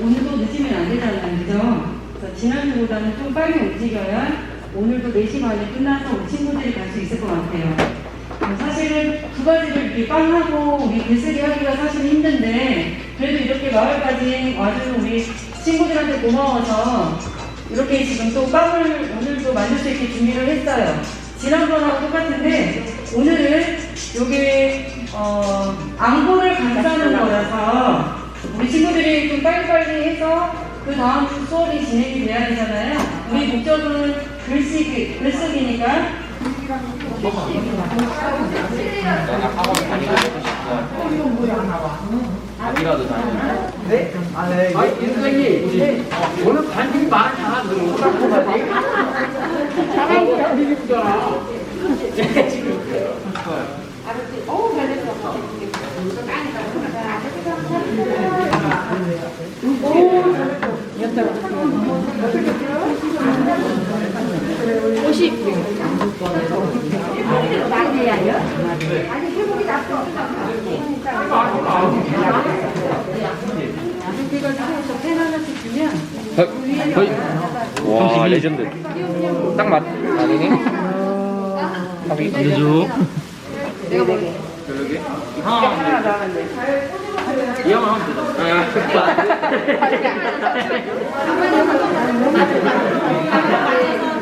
오늘도 늦으면 안 되잖아요. 그죠? 그래서 지난주보다는 좀 빨리 움직여야 오늘도 4시 반에 끝나서 우리 친구들이 갈 수 있을 것 같아요. 어, 사실은 두 가지를 이렇게 빵하고 우리 글쓰기 하기가 사실 힘든데 그래도 이렇게 마을까지 와준 우리 친구들한테 고마워서 이렇게 지금 또 빵을 오늘도 만들 수 있게 준비를 했어요. 지난번하고 똑같은데 오늘은 여기 어, 앙보를 감싸는 거라서 우리 친구들이 좀 빨리빨리 해서 그 다음 수업이 진행이 돼야 되잖아요. 우리 목적은 글쓰기, 글쓰기니까 다니 어디라도 다니고. 네? 아, 네. 아, 인생이 오늘 관심이 많아. 오라고 하지. 사람이 미리구잖아. 와 레전드. 딱 맞. 아니네. 밥이 그죠? 내가 뭐? 별로게? 하나 더 하면 돼. 이형 하면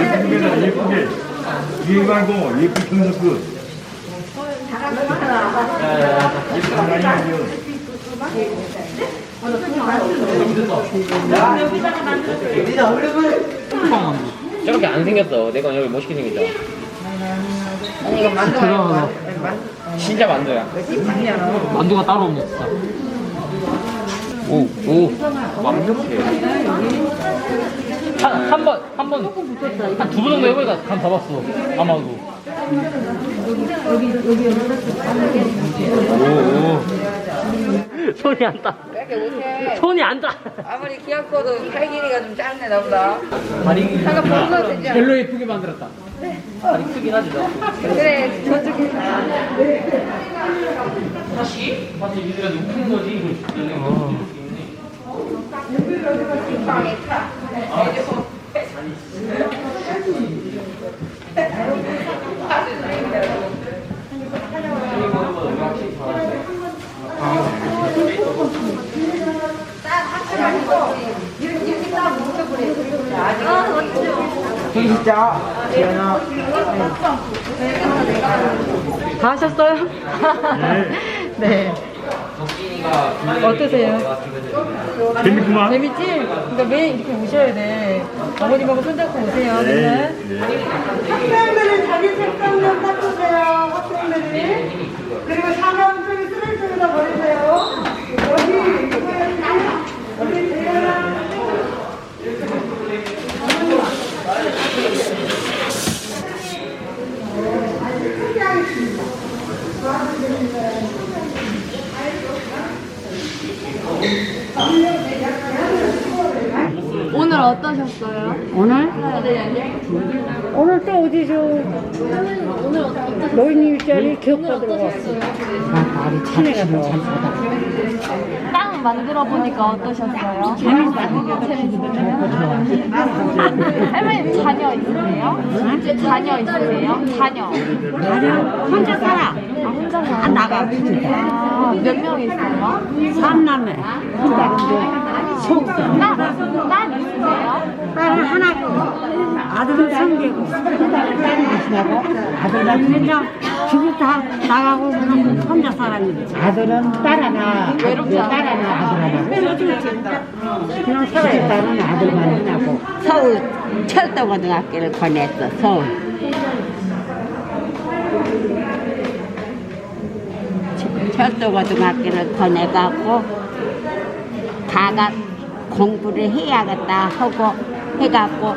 예쁘게 예쁘게 뒤에 말고 예쁘게 그 저렇게 안 생겼어. 내가 여기 멋있게 생겼잖아. 아니 이거 만두 말고 진짜 만두야. 만두가 따로 없네 진짜. 오, 오, 완벽해. 한, 한 번, 한 번, 한 두 번 정도 해보니까 감 잡았어. 아마도. 오, 오. 손이 안 이렇게 못해 손이 안 따. 아무리 귀엽고도 팔 길이가 좀 짧네 나보다 다리 잠깐 벗어도 되지 않아? 별로 예쁘게 만들었다. 다리 크긴 하지 나. 그래 저쪽에 다시? 다시 이들가 높은 거지. 방에 타 진짜. 지연아. 다 하셨어요? 네. 어떠세요? 재밌구만 재밌지? 그러니까 매일 이렇게 오셔야 돼. 어머님하고 손잡고 오세요. 네, 맨날. 네. 학생들은 자기 책상면 닦으세요. 학생들이. 그리고 사면 쪽에 쓰레기통에다 버리세요. 여기 여기 재현아. 오늘 어떠셨어요? 오늘? 오늘 또 오늘 어떠셨어요? 노인 일자리 기억받으러 왔어. 친애가 더빵 만들어 보니까 어떠셨어요? 재밌어요. 할머니 자녀 있으세요? 자녀 있으세요? 자녀. 혼자 살아. 아, 혼자 살아요? 안 나가. 아, 몇 명 있어요? 삼남매. 한 달인데. 속. 딸, 딸 있으세요? 딸은 하나고. 아들은 성계고. 딸은 계시다고? 아들은 그냥 집을 다 나가고 그냥 혼자 살았는데. 아들은 딸 하나. 외롭지? 딸 하나, 아들 하나. 그냥 서울 딸은 아들만 있냐고. 서울 철도고등학교를 보냈어 서울 철도고등학교를 보내갖고 가가 공부를 해야겠다 하고 해갖고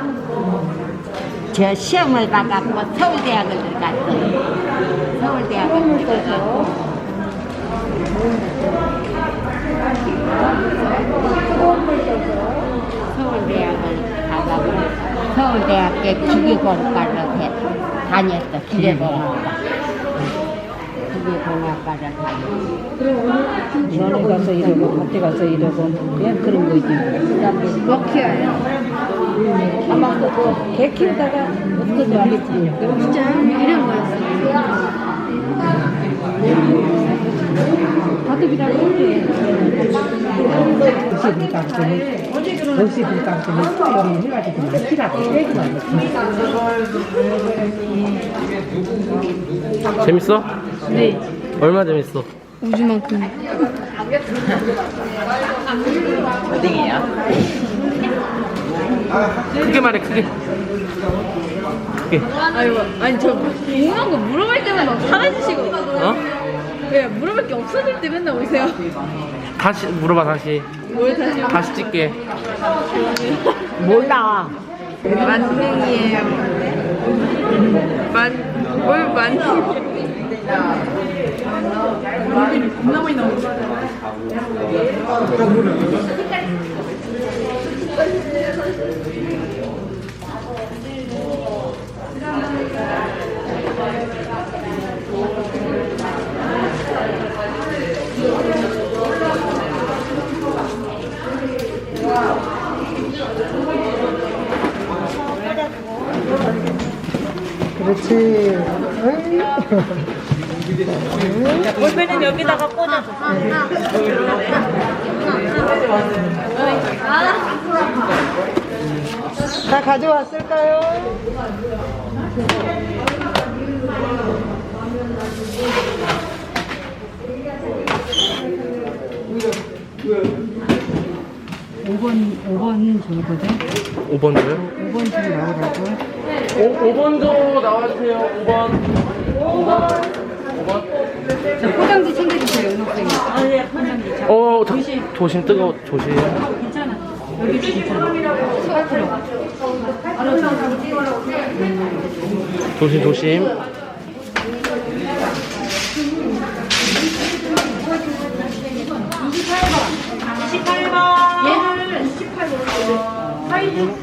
저 시험을 봐갖고 서울대학을 들어갔어요. 서울대학을 들어가고 서울대학을 가가고 서울대학교 기계공학과를 해, 다녔어. 기계공학과. 기계공학과를 다녔어. 전에 가서 이러고 밭에 가서 이러고 그냥 그런 거지. 몇 키워요? 아마 그개 키우다가 어떻게 알겠지. 진짜 이런 거였어요. 바둑이라고 그래. 도 시 불감증이 도시 불감증이 수요를 해가지고 키라고 빼기만 해. 재밌어? 네. 얼마 재밌어? 우주만큼. 크게 말해 크게. 크게. 아이고, 아니 저 궁금한 거 물어볼 때마다 사라지시고. 어? 왜 물어볼 게 없어질 때 맨날 오세요? 다시 물어봐 다시. 다시 찍게. 몰라. 만능이에요. 만, 뭘 만능? 볼펜은 여기다가 꽂아줘. 다 가져왔을까요? 오번오번 줄거든? 5번 줘요? 5번 줄 나오라고. 5, 5번 줘 나와주세요. 5번. 5번. 5번. 포장지 챙겨주세요, 은옥생이. 아, 예, 포장지. 자, 어 자, 조심 뜨거 워 조심. 괜찮아. 여기 괜찮아. 조심 조심.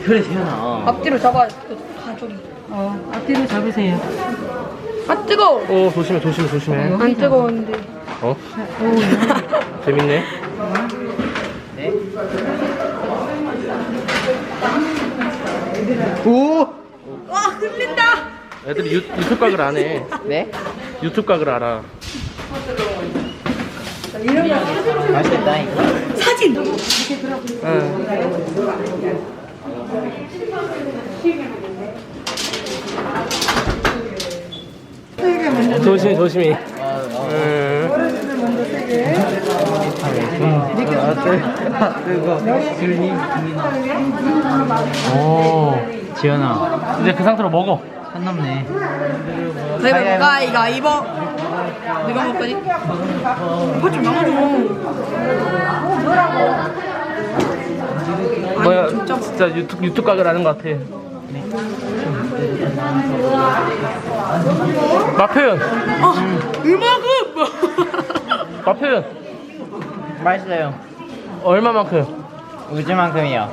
그래 세연아. 앞뒤로 잡아. 다 저기. 어, 앞뒤로 잡으세요. 아 뜨거워. 어 조심해 조심해 조심해. 안 뜨거웠는데. 어? 재밌네. 오! 와 흘린다. 애들이 유, 유튜브 각을 안 해. 네? 유튜브 각을 알아. 맛있다 이거. 사진. 응. 조심히 조심히. 응. 오, 지연아. 이제 그 상태로 먹어. 선 넘네. 내가 가 이거 입어. 내가 먹을 거지? 할줄 막아줘. 뭐야, 진짜 유튜브, 유튜브 각을 아는 것 같아. 맛표현! 음악은 맛표현! 맛있어요. 얼마만큼? 우주만큼이요.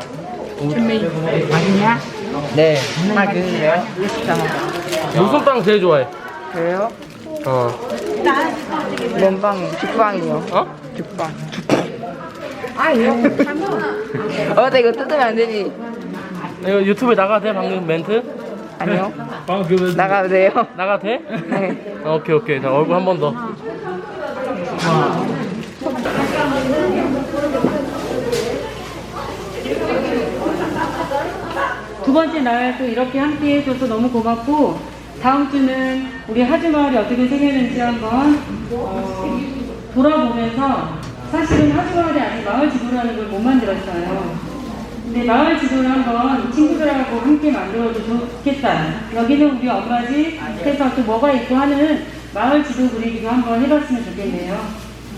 아니냐? 네. 정말 그래요? 무슨 빵 제일 좋아해? 그래요? 어. 면빵, 죽빵이요. 어? 죽빵. 아니요. 어, 나 이거 뜯으면 안 되지. 이거 유튜브에 나가도 돼, 방금 멘트? 아니요. 그 나가도 돼요? 나가도 돼? 네. 어, 오케이, 오케이. 자, 얼굴 한 번 더. 두 번째 날 또 이렇게 함께 해줘서 너무 고맙고 다음 주는 우리 하주마을이 어떻게 생겼는지 한번 어, 돌아보면서 사실은 하주마을이 아닌 마을 지도라는 걸 못 만들었어요. 근데 마을 지도를 한번 친구들하고 함께 만들어도 좋겠다. 여기는 우리 엄마 집, 밑에서 또 뭐가 있고 하는 마을 지도 그리기도 한번 해봤으면 좋겠네요.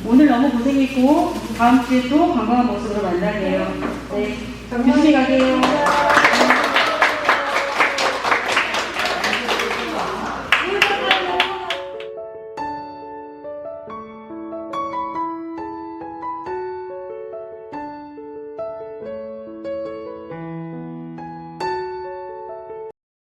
오늘 너무 고생했고 다음 주에 또 건강한 모습으로 만나게요. 네, 조심히 가세요.